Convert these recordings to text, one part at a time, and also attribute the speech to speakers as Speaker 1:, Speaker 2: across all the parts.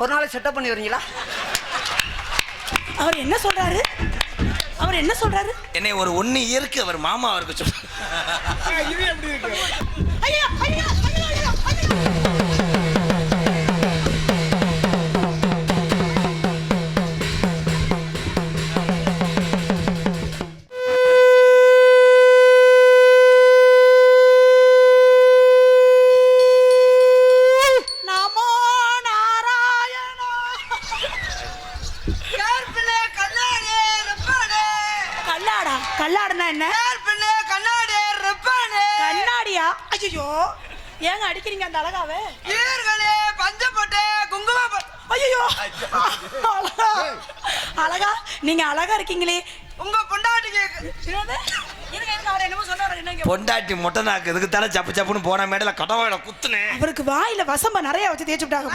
Speaker 1: ஒரு நாளைக்கு செட்டப் பண்ணி வரீங்களா
Speaker 2: அவர் என்ன சொல்றாரு? அவர் என்ன சொல்றாரு?
Speaker 3: என்னை ஒரு ஒன்னு இயருக்கு அவர் மாமா அவருக்கு சொல்ற
Speaker 2: கல்லாடா? கல்லாடுனா என்ன?
Speaker 1: கருப்பிலே கண்ணாடி ரிப்பனு
Speaker 2: கண்ணாடியா? ஐயோ ஏங்க அடிக்கிறீங்க அந்த அழகாவே?
Speaker 1: ஈர்களே பஞ்சப்பட்டு குங்கும
Speaker 2: ஐயோ. அழகா. அழகா. நீங்க அழகா இருக்கீங்களே.
Speaker 1: உங்க பொண்டாட்டிக்கு
Speaker 3: பொண்டாட்டி மொட்டை நாக்கு இதுக்கு தானே சப்பு சப்புன்னு போன மேடல கடவாயில குத்துனேன்
Speaker 2: அவருக்கு வாயில வசம்ப நிறைய வச்சு தேய்ச்சு விட்டாங்க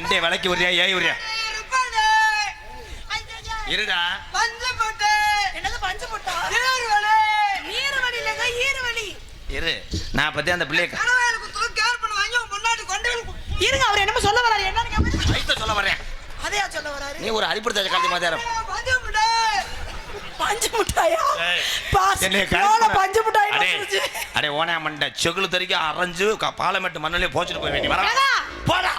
Speaker 3: சண்டையை விலைக்கு வரியா ஏய்
Speaker 1: ரிப்பனு
Speaker 3: இருடா.
Speaker 1: பஞ்சப்பட்டு
Speaker 2: என்னது பஞ்சு போட்டா
Speaker 1: ஈர்களே
Speaker 2: ஈரவழி இல்லைங்க ஈரவழி
Speaker 3: இரு. நான் பத்தி அந்த பிள்ளைய
Speaker 1: கடவாயில குத்துறது கேர்பன் வாங்கி உன் பொண்டாட்டி கொண்டு
Speaker 2: இருங்க அவர் என்னமோ சொல்ல வராரு. என்னன்னு
Speaker 3: வயித்த சொல்ல வரேன்
Speaker 2: அதையா சொல்ல வராரு?
Speaker 3: நீ ஒரு அடிப்படுத்த காலத்தி மாதிரி
Speaker 2: பஞ்சு முட்டாயா? எவ்வளவு
Speaker 3: கழுத்து
Speaker 2: பஞ்சு முட்டாய்
Speaker 3: அடே ஓனா மண்டை செகுலு தறிக்க அரைஞ்சு பாலமெட்டு மண்ணிலே போச்சுட்டு போய் வேண்டி வர. போடா.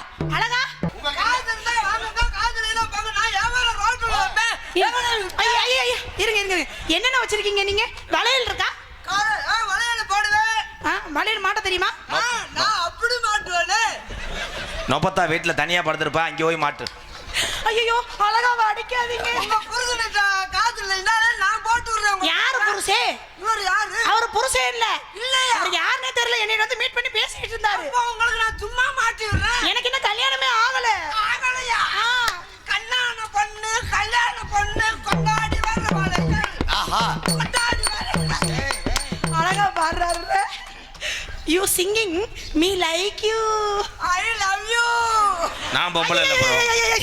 Speaker 2: இருங்க இருங்க. என்னென்ன வச்சிருக்கீங்க நீங்க? வளையல் இருக்கா?
Speaker 1: வளையல் போடுவேன்.
Speaker 2: வளையல் மாட்ட தெரியுமா?
Speaker 1: நான் அப்படி மாட்டுவேனே.
Speaker 3: நொப்பத்தா வீட்டுல தனியா படுத்திருப்பா அங்கே போய் மாட்டு.
Speaker 2: ஐயோ அழகாவ அடிக்காதீங்க
Speaker 1: உங்க காசு இல்லைன்னா நான் போட்டு விடுறேன்
Speaker 2: யாரு புருஷே?
Speaker 1: இவர் யாரு?
Speaker 2: அவர் புருஷே இல்ல? அவர் யாருன்னே தெரியல என்னை வந்து மீட் பண்ணி பேசிட்டு இருந்தாரு.
Speaker 1: அப்போ உங்களுக்கு நான் சும்மா மாட்டி விடுறேன்
Speaker 2: you singing me like you
Speaker 1: I love you
Speaker 3: நான் பொம்பளை இல்ல ப்ரோ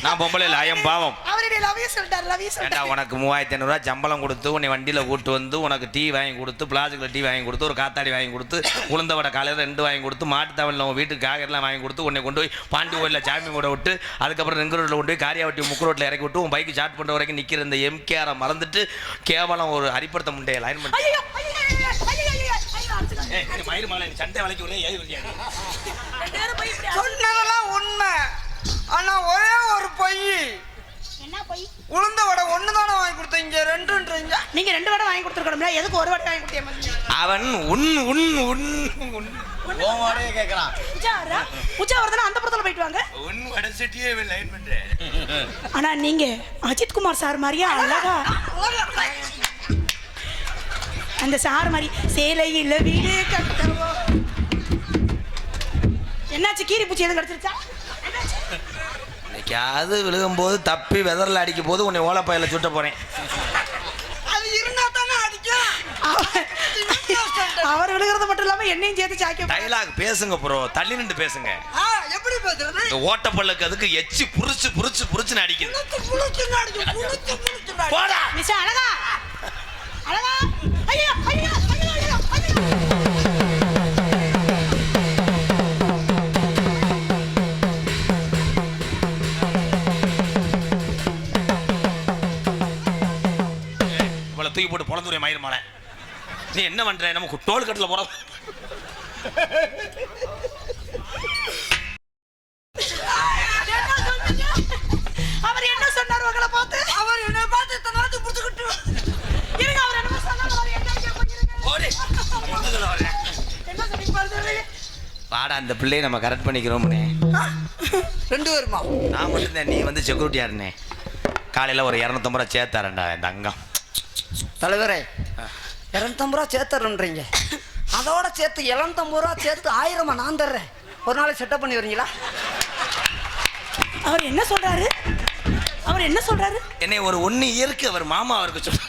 Speaker 3: நான் பொம்பளை இல்ல ஐயம் பாவம்
Speaker 2: அவர் லவ் யூ சொல்லிட்டாரு லவ் யூ சொல்லிட்டாரு
Speaker 3: உனக்கு மூவாயிரத்தி ஐநூறுரூவா சம்பளம் கொடுத்து உன்னை வண்டியில் கூட்டு வந்து உனக்கு டீ வாங்கி கொடுத்து பிளாஸ்டிக்கில் டீ வாங்கி கொடுத்து ஒரு காத்தாடி வாங்கி கொடுத்து உளுந்த வடை காலையில் ரெண்டு வாங்கி கொடுத்து மாட்டு தவளில் உன் வீட்டுக்கு காய்கறிலாம் வாங்கி கொடுத்து உன்னை கொண்டு போய் பாண்டி கோயிலில் சாமி கூட விட்டு அதுக்கப்புறம் ரெங்கு ரோட்டில் கொண்டு போய் காரியாவட்டி முக்கு ரோட்டில் இறக்கி விட்டு உன் பைக்கு ஸ்டார்ட் பண்ணுற வரைக்கும் நிற்கிற இந்த எம்கேஆரை மறந்துட்டு கேவலம் ஒரு அரிப்படுத்த முண்டையை லைன் பண்ணி
Speaker 2: ஐயோ ஐயோ ஐயோ ஐயோ ஐயோ ஐயோ அடிச்சுக்காதீங்க.
Speaker 3: ஏய், நீ மயிறு சண்டை வளைக்க ஒரே ஏறி
Speaker 2: இப்படி
Speaker 1: சொன்னதெல்லாம் உண்மை. ஆனா ஒரே ஒரு பொய். உளுந்த வடை ஒண்ணு தானே வாங்கி கொடுத்தீங்க ரெண்டுன்றீங்க
Speaker 2: நீங்க ரெண்டு வடை வாங்கி கொடுத்துருக்கணும்ல எதுக்கு ஒரு வடை வாங்கி கொடுத்தீங்க
Speaker 3: அவன் உன் உன் உன் உன். ஓமாடே கேட்குறான்.
Speaker 2: உச்சா வரா உச்சா வரதுனா அந்த படத்துல போயிட்டு வாங்க.
Speaker 3: உன் வடை சட்டியே லைன் பண்ணுறேன்
Speaker 2: ஆனா நீங்க அஜித் குமார் சார் மாதிரியா அழகா அந்த சார் மாதிரி சேலையில் வீடு கட்டவோ. என்னாச்சு? கீரி பூச்சி எதுவும் கிடைச்சிருச்சா?
Speaker 3: இன்னைக்காவது விழுகும்போது தப்பி வெதரில் அடிக்கும் போது உன்னை ஓலப்பையில சுட்ட போறேன்.
Speaker 1: அது இருந்தா தானே அடிக்கும்.
Speaker 2: அவர் விழுகிறது மட்டும் இல்லாம என்னையும் சேர்த்து சாக்கி
Speaker 3: டைலாக் பேசுங்க ப்ரோ தள்ளி நின்று பேசுங்க.
Speaker 1: எப்படி பேசுறது?
Speaker 3: இந்த ஓட்டப்பல்லுக்கு அதுக்கு எச்சி புரிச்சு புரிச்சு புரிச்சுன்னு அடிக்குது. போடா!
Speaker 2: மிஸ் அழகா! அழகா!
Speaker 3: தூக்கி போட்டு பொழந்துரிய மயிர் மாலை. நீ என்ன பண்ற? நம்ம டோல் கட்டில் போற
Speaker 2: அவர் என்ன சொன்னார் உங்களை பார்த்து?
Speaker 1: அவர் என்னை பார்த்து இத்தனை நேரத்துக்கு புடிச்சுக்கிட்டு
Speaker 2: இருங்க அவர் என்ன சொன்னார். அவர் என்ன கேட்பீங்க
Speaker 3: ஓடி பக்கத்துல வரேன்.
Speaker 2: என்ன சொல்லி பாருங்க
Speaker 3: வாடா அந்த பிள்ளையை நம்ம கரெக்ட் பண்ணிக்கிறோம்னே
Speaker 1: ரெண்டு பேருமா?
Speaker 3: நான் மட்டும் நீ வந்து செக்யூரிட்டியா இருந்தேன் காலையில ஒரு இரநூத்தம்பது ரூபா சேர்த்தாரண்டா இந்த அங்கம்.
Speaker 1: தலைவரே இரநூத்தம்பது ரூபா சேர்த்துறேன்றீங்க. அதோட சேர்த்து எழுநூத்தம்பது ரூபா சேர்த்து ஆயிரமா நான் தர்றேன். ஒரு நாளைக்கு செட்டப் பண்ணி வரீங்களா?
Speaker 2: அவர் என்ன சொல்றாரு? அவர் என்ன சொல்றாரு?
Speaker 3: என்னை ஒரு ஒன்னு இயருக்கு அவர் மாமா அவருக்கு சொல்ற